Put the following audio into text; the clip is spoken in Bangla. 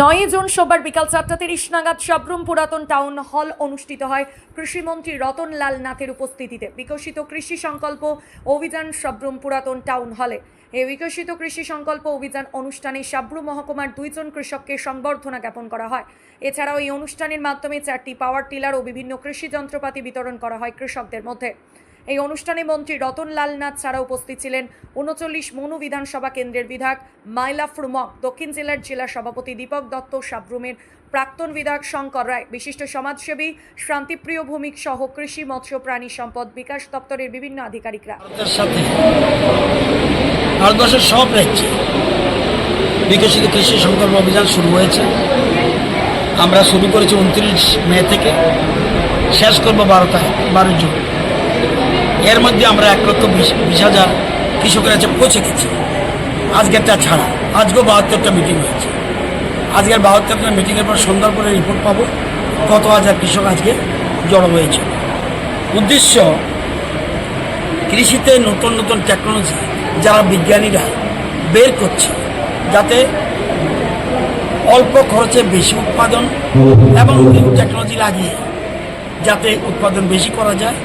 নয় জুন সোমবার বিকাল চারটা তিরিশ নাগাদ সাবরুম পুরাতন টাউন হল অনুষ্ঠিত হয়। কৃষিমন্ত্রী রতনলাল নাথের উপস্থিতিতে বিকশিত কৃষি সংকল্প অভিযান সাবরুম পুরাতন টাউন হলে। এই বিকশিত কৃষি সংকল্প অভিযান অনুষ্ঠানে সাবরুম মহকুমার দুইজন কৃষককে সংবর্ধনা জ্ঞাপন করা হয়। এছাড়াও এই অনুষ্ঠানের মাধ্যমে চারটি পাওয়ার টিলার ও বিভিন্ন কৃষি যন্ত্রপাতি বিতরণ করা হয় কৃষকদের মধ্যে। এই অনুষ্ঠানে মন্ত্রী রতনলাল নাথ ছাড়া উপস্থিত ছিলেন উনচল্লিশ মনু বিধানসভা কেন্দ্রের বিধায়ক মাইলা ফ্রুমক, দক্ষিণ জেলার জেলা সভাপতি দীপক দত্ত, সাবরুমের প্রাক্তন বিধায়ক শঙ্কর রায়, বিশিষ্ট সমাজসেবী শান্তিপ্রিয় ভূমিক সহ কৃষি মৎস্য প্রাণী সম্পদ বিকাশ দপ্তরের বিভিন্ন আধিকারিকরা। ভারতবর্ষের সব রাজ্যে বিকশিত কৃষি সংকল্প অভিযান শুরু হয়েছে। আমরা শুরু করেছি উনত্রিশ মে থেকে। শেষ করব বারোটায় বারো জুন। এর মধ্যে আমরা এক লক্ষ বিশ বিশ হাজার কৃষকের কাছে পৌঁছে গেছি। আজকেরটা ছাড়া। আজকেও বাহাত্তরটা মিটিং হয়েছে। আজকের বাহাত্তরটা মিটিংয়ের পর সন্ধ্যার পরে রিপোর্ট পাবো। কত হাজার কৃষক আজকে জড়ো হয়েছে। উদ্দেশ্য, কৃষিতে নতুন নতুন টেকনোলজি যারা বিজ্ঞানীরা বের করছে, যাতে অল্প খরচে বেশি উৎপাদন এবং টেকনোলজি লাগিয়ে যাতে উৎপাদন বেশি করা যায়।